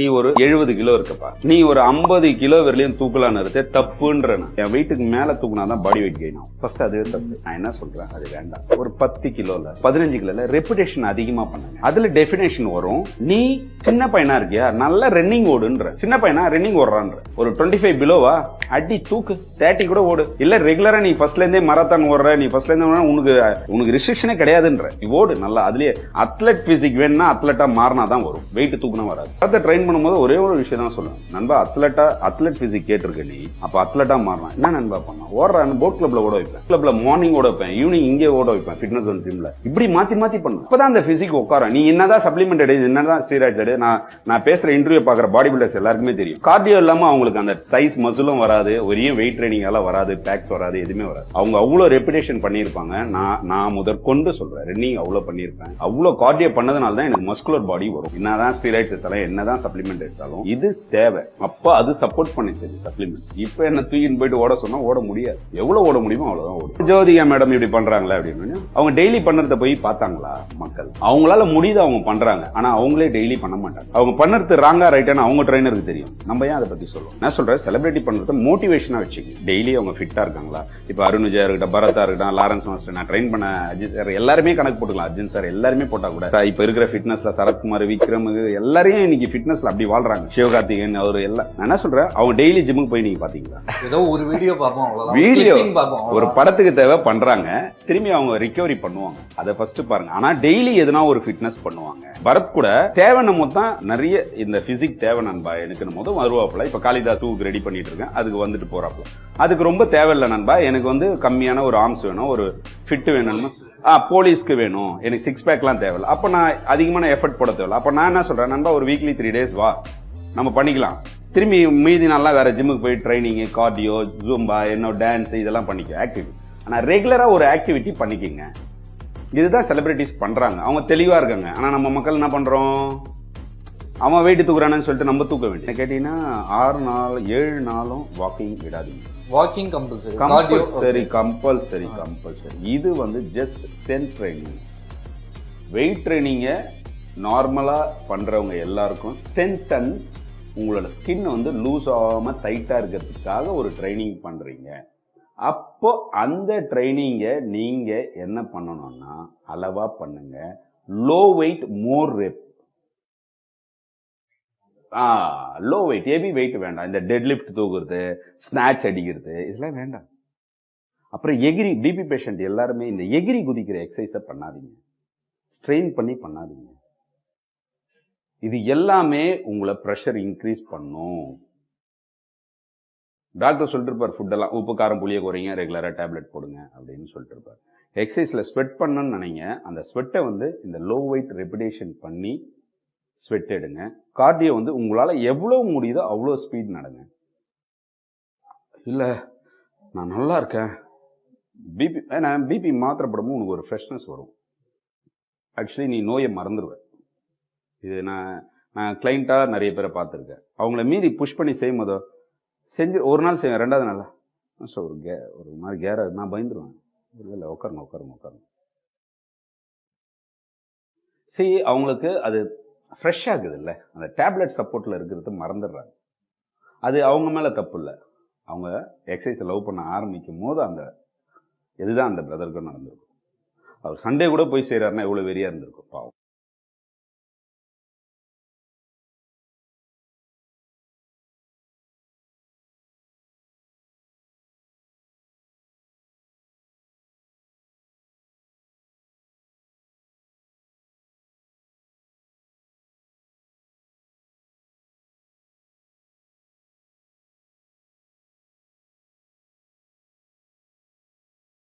நீ ஒரு எழுபது கிலோ இருக்கப்பா. நீ ஒரு ஐம்பது கிலோ வரலையும் தூக்கலான்னு இருக்க தப்புன்ற என் வெயிட்டுக்கு மேல தூக்குனாதான் பாடி வெயிட் கெயின் ஆகும். ஃபர்ஸ்ட் அதுவே தப்பு. நான் என்ன சொல்றேன்? அது வேண்டாம். ஒரு பத்து கிலோல பதினஞ்சு கிலோல ரெப்புடேஷன் அதிகமா பண்ணுங்க. அதுல டெஃபினேஷன் வரும். நீ சின்ன பையனா இருக்கியா? நல்லா ரன்னிங் ஓடுன்ற. சின்ன பையனா ரன்னிங் ஓடுறான்ற. ஒரு டுவெண்ட்டி ஃபைவ் பிலோவா அடி தூக்கு. தேர்ட்டி கூட ஓடு. இல்ல ரெகுலரா நீ ஃபர்ஸ்ட்ல இருந்தே மராத்தான் ஓடுற நீ ஃபர்ஸ்ட்ல இருந்தே உனக்கு உனக்கு ரிஸ்ட்ரிக்ஷனே கிடையாதுன்ற. நீ ஓடு நல்லா. அதுலயே அத்லெட் பிசிக் வேணும்னா அத்லெட்டா மாறினா தான் வரும். வெயிட் தூக்குனா வராது. ட்ரெயின் ட்ரெயின் பண்ணும்போது ஒரே ஒரு விஷயம் தான் சொல்லுவேன். நண்பா அத்லெட்டா அத்லெட் பிசிக் கேட்டிருக்க நீ அப்ப அத்லட்டா மாறலாம். என்ன நண்பா பண்ணலாம் ஓடுறேன் போட் கிளப்ல ஓட வைப்பேன். கிளப்ல மார்னிங் ஓட வைப்பேன் ஈவினிங் இங்கே ஓட வைப்பேன் ஃபிட்னஸ் ஒன் டீம்ல இப்படி மாத்தி மாத்தி பண்ணும் இப்பதான் அந்த பிசிக் உட்காரும். நீ என்னதான் சப்ளிமெண்ட் எடு என்னதான் ஸ்டீராய்ட் எடு நான் நான் பேசுற இன்டர்வியூ பாக்குற பாடி பில்டர்ஸ் எல்லாருக்குமே தெரியும். கார்டியோ இல்லாம அவங்களுக்கு அந்த சைஸ் மசிலும் வராது ஒரே வெயிட் ட்ரைனிங் எல்லாம் வராது பேக்ஸ் வராது எதுவுமே வராது. அவங்க அவ்வளவு ரெப்புடேஷன் பண்ணியிருப்பாங்க. நான் நான் முதற்கொண்டு சொல்றேன் ரன்னிங் அவ்வளவு பண்ணியிருப்பேன். அவ்வளவு கார்டியோ பண்ணதுனால தான் எனக்கு மஸ்குலர் பாடி வரும். என்னதான் ஸ்டீராய்ட்ஸ் எல்லாம் என்னதான் சப்ளிமெண்ட் எடுத்தாலும் இது தேவை. அப்ப அது சப்போர்ட் பண்ணிச்சு சப்ளிமெண்ட் இப்ப என்ன தூக்கின்னு போயிட்டு ஓட சொன்னா ஓட முடியாது. எவ்வளவு ஓட முடியுமோ அவ்வளவுதான் ஓடும். ஜோதிகா மேடம் இப்படி பண்றாங்களே அப்படின்னு. அவங்க டெய்லி பண்றத போய் பார்த்தாங்களா? மக்கள். அவங்களால முடியுது அவங்க பண்றாங்க. ஆனா அவங்களே டெய்லி பண்ண மாட்டாங்க. அவங்க பண்ணுறது ராங்கா ரைட்டான அவங்க ட்ரைனருக்கு தெரியும். நம்ம ஏன் அதை பத்தி சொல்லுவோம் நான் சொல்றேன் செலிபிரிட்டி பண்றது மோட்டிவேஷனா வச்சுக்க டெய்லி அவங்க ஃபிட்டா இருக்காங்களா? இப்ப அருண் விஜயா இருக்கட்டும் பரதா இருக்கட்டும் லாரன்ஸ் மாஸ்டர் நான் ட்ரெயின் பண்ண அஜித் சார் எல்லாருமே கணக்கு போட்டுக்கலாம். அர்ஜுன் சார் எல்லாருமே போட்டா கூட. இப்ப இருக்கிற ஃபிட்னஸ்ல சரத்குமார் விக்ரம் எல்லாரையும் இன்னைக்கு ஃபிட்னஸ்ல அப்படி வாழ்றாங்க. சிவகார்த்திகேயன் அவர் எல்லாம். நான் என்ன சொல்றேன்? அவங்க டெய்லி ஜிம்முக்கு போய் நீங்க பாத்தீங்களா? ஏதோ ஒரு வீடியோ பார்ப்போம் அவ்வளவுதான். வீடியோ ஒரு. படத்துக்கு தேவை பண்றாங்க. திரும்பி அவங்க ரிகவரி பண்ணுவாங்க. அதை ஃபர்ஸ்ட் பாருங்க. ஆனா டெய்லி எதுனா ஒரு ஃபிட்னஸ் பண்ணுவாங்க. பரத் கூட தேவைன்னு போது தான் நிறைய இந்த பிசிக் தேவை நண்பா. எனக்கு போது வருவாப்புல. இப்ப காளிதா டூக்கு ரெடி பண்ணிட்டு இருக்கேன். அதுக்கு வந்துட்டு போறாப்புல. அதுக்கு ரொம்ப தேவையில்லை நண்பா. எனக்கு வந்து கம்மியான ஒரு ஆர்ம்ஸ் வேணும் ஒரு ஃபிட் வேணும்னு. ஆ போலீஸ்க்கு வேணும். எனக்கு சிக்ஸ் பேக்லாம் தேவையில்ல. அப்போ நான் அதிகமான எஃபர்ட் போட தேவையில்ல. அப்போ நான் என்ன சொல்கிறேன் நண்பா ஒரு வீக்லி த்ரீ டேஸ் வா. நம்ம பண்ணிக்கலாம். திரும்பி மீதி நாளெலாம் வேறு ஜிம்முக்கு போய் ட்ரைனிங்கு கார்டியோ ஜூம்பா என்ன டான்ஸ் இதெல்லாம் பண்ணிக்க. ஆக்டிவிட்டி ஆனால் ரெகுலராக ஒரு ஆக்டிவிட்டி பண்ணிக்கோங்க. இதுதான் செலிப்ரிட்டிஸ் பண்ணுறாங்க அவங்க தெளிவாக இருக்காங்க. ஆனால் நம்ம மக்கள் என்ன பண்ணுறோம் அவன் வெயிட் தூக்குறானு சொல்லிட்டு நம்ம தூக்க வேண்டிய கேட்டீங்கன்னா ஆறு நாள் ஏழு நாளும் வாக்கிங் விடாதீங்க. Walking compulsory compulsory compulsory compulsory இது வந்து ஜஸ்ட் ஸ்ட்ரென்த் ட்ரைனிங் வெயிட் ட்ரைனிங்கை நார்மலா பண்றவங்க எல்லாருக்கும் ஸ்ட்ரென்த் அண்ட் உங்களோட ஸ்கின் வந்து லூஸ் ஆகாம டைட்டா இருக்கிறதுக்காக ஒரு ட்ரைனிங் பண்றீங்க. அப்போ அந்த ட்ரைனிங்கை நீங்க என்ன பண்ணணும்னா அளவா பண்ணுங்க. Low weight more rep low weight heavy weight வேண்டாம். இந்த டெட் லிஃப்ட் தூக்குறது ஸ்நாட்ச் அடிக்கிறது இதெல்லாம் வேண்டாம். அப்புறம் எகிரி பிபி பேஷண்ட் எல்லாருமே இந்த எகிரி குதிக்கிற எக்ஸசைஸை பண்ணாதீங்க. ஸ்ட்ரெயின் பண்ணி பண்ணாதீங்க. இது எல்லாமே உங்களை ப்ரெஷர் இன்க்ரீஸ் பண்ணும். டாக்டர் சொல்லிட்டு இருப்பார் ஃபுட்டெல்லாம் உப்பு காரம் புளிய குறைங்க ரெகுலராக டேப்லெட் போடுங்க அப்படின்னு சொல்லிட்டு இருப்பார் எக்ஸசைஸில் ஸ்வெட் பண்ணணும்னு நினைங்க. அந்த ஸ்வெட்டை வந்து இந்த லோ வெயிட் ரெபிடேஷன் பண்ணி ஸ்வெட் எடுங்க. கார்டியோ வந்து உங்களால் எவ்வளோ முடியுதோ அவ்வளோ ஸ்பீட் நடங்க. இல்லை நான் நல்லா இருக்கேன். பிபி ஏன்னா பிபி மாத்திரப்படமும் உனக்கு ஒரு ஃப்ரெஷ்னஸ் வரும். ஆக்சுவலி நீ நோயை மறந்துடுவேன் இது நான் நான் கிளைண்ட்டாக நிறைய பேரை பார்த்துருக்கேன். அவங்கள மீறி புஷ் பண்ணி செய்யும் போதோ செஞ்சு ஒரு நாள் செய்வேன் ரெண்டாவது நாளா ஸோ ஒரு கே ஒரு மாதிரி கேராக நான் பயந்துருவேன். இல்லை இல்லை உட்காருங்க உட்காருங்க உட்காருங்க. சரி அவங்களுக்கு அது ஃப்ரெஷ் ஆகுது இல்லை அந்த டேப்லெட் சப்போர்ட்டில் இருக்கிறது மறந்துடுறாங்க. அது அவங்க மேலே தப்பு இல்லை. அவங்க எக்ஸசைஸை லவ் பண்ண ஆரம்பிக்கும் போது அந்த இதுதான் அந்த பிரதருக்கும் நடந்திருக்கும். அவர் சண்டே கூட போய் செய்கிறாருன்னா எவ்வளோ வெறியாக இருந்திருக்கும். பாவம்.